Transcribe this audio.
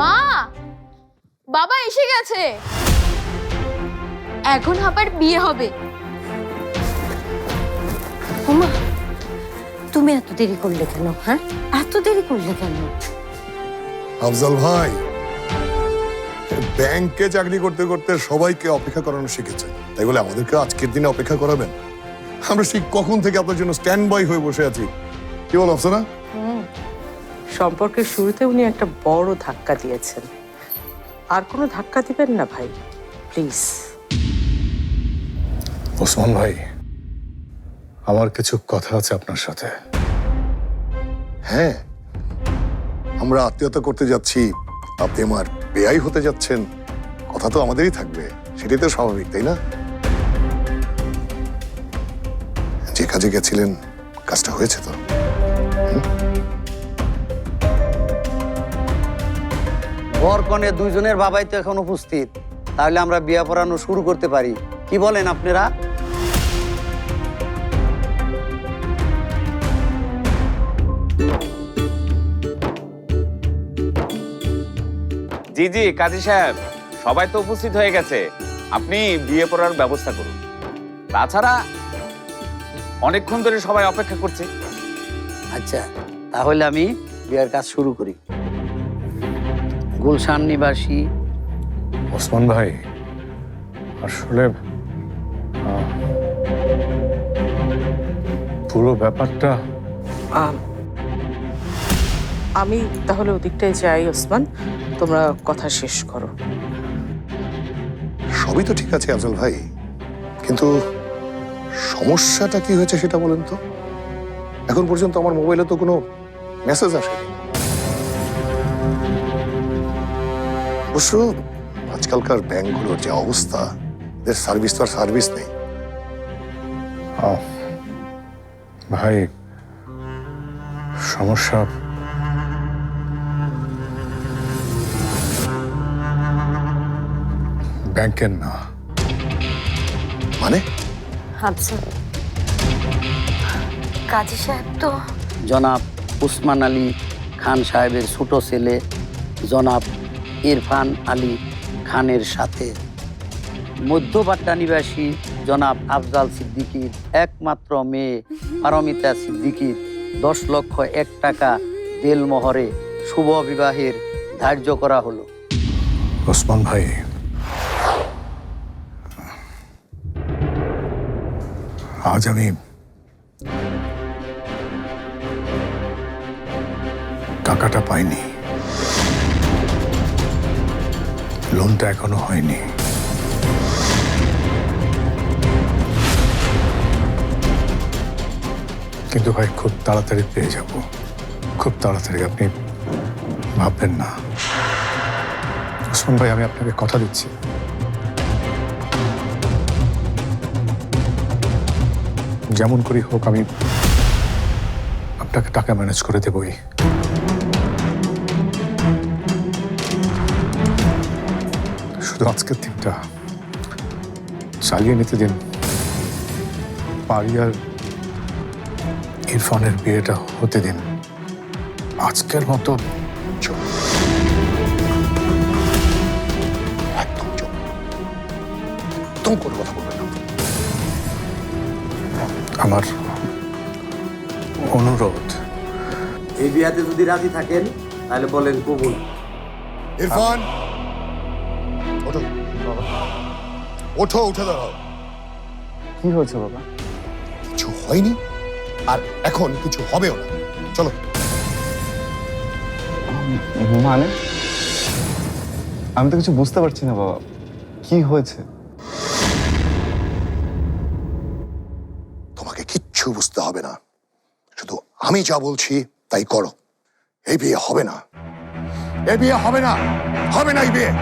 মা বাবা এসে গেছে। এখন আবার বিয়ে হবে। উমা তুমি এত দেরি করলে কেন হ্যাঁ? এত দেরি করলে কেন? আফজাল ভাই ব্যাংকে চাকরি করতে করতে সবাইকে অপেক্ষা করানো শিখেছে। তাই বলে আমাদেরকে আজকের দিনে অপেক্ষা করাবেন? আমরা সেই কখন থেকে আপনার জন্য স্ট্যান্ড বাই হয়ে বসে আছি? কি বল আফসানা? সম্পর্কের শুরুতে উনি একটা বড় ধাক্কা দিয়েছেন। আর কোনো ধাক্কা দিবেন না ভাই প্লিজ। ওসমান ভাই আমার কিছু কথা আছে আপনার সাথে। হ্যাঁ আমরা আত্মীয়তা করতে যাচ্ছি আপনি আমার বেয়াই হতে যাচ্ছেন কথা তো আমাদেরই থাকবে সেটাই তো স্বাভাবিক তাই না? যে কাজে গেছিলেন কাজটা হয়েছে তো? বর কনে দুইজনের বাবাই তো এখন উপস্থিত। তাহলে আমরা বিয়া পড়ানো শুরু করতে পারি। কি বলেন আপনারা? জি জি কাজী সাহেব সবাই তো উপস্থিত হয়ে গেছে। আপনি বিয়ে পড়ার ব্যবস্থা করুন। তাছাড়া অনেকক্ষণ ধরে সবাই অপেক্ষা করছে। আচ্ছা তাহলে আমি বিয়ের কাজ শুরু করি। গুলশান নিবাসী। ওসমান ভাই আসলে পুরো ব্যাপারটা আম, আমি তাহলে ওদিকটায় যাই ওসমান তোমরা কথা শেষ করো। সবই তো ঠিক আছে আফজল ভাই কিন্তু সমস্যাটা কি হয়েছে সেটা বলেন তো। এখন পর্যন্ত আমার মোবাইলে তো কোনো মেসেজ আসেনি। অবশ্য আজকালকার ব্যাংকগুলোর যে অবস্থা এদের সার্ভিস তো আর সার্ভিস নেই। ভাই সমস্যা? ব্যাংকের না। মানে? আচ্ছা কাজী সাহেব তো জনাব উসমান আলী খান সাহেবের ছোট ছেলে। জনাব ইরফান আলী খানের সাথে। মধ্যপাট্টা নিবাসী জনাব আফজাল সিদ্দিকীর একমাত্র মেয়ে পারমিতা সিদ্দিকীর দশ লক্ষ এক টাকা দেলমোহরে শুভ বিবাহের ধার্য করা হলো। ওসমান ভাই। আজ আমি টাকাটা পাইনি। লোনটা এখনও হয়নি। কিন্তু ভাই, খুব তাড়াতাড়ি পেয়ে যাব। খুব তাড়াতাড়ি, আপনি ভাববেন না। ওসমান ভাই, আমি আপনাকে কথা দিচ্ছি। যেমন করি হোক, আমি আপনাকে টাকা ম্যানেজ করে দেবই। শুধু আজকের দিনটা। চালিয়ে নিতে দিন। পারিয়ার ইরফানের বিয়েটা হতে দিন। আজকের মতো চুপ একদম চুপ একদম কোনো কথা বলবেন না। আমার অনুরোধ। এই বিয়াতে যদি রাজি থাকেন তাহলে বলেন কবুল। ইরফান! ওঠো। ওঠো উঠে দাঁড়াও। কি হয়েছে বাবা? কিছু হয়নি আর এখন কিছু হবেও না। চলো। মানে? আমি তো কিছু বুঝতে পারছি না বাবা। কি হয়েছে? তোমাকে কিচ্ছু বুঝতে হবে না। শুধু আমি যা বলছি তাই করো। এই বিয়ে হবে না। এই বিয়ে হবে না। হবে না এই বিয়ে।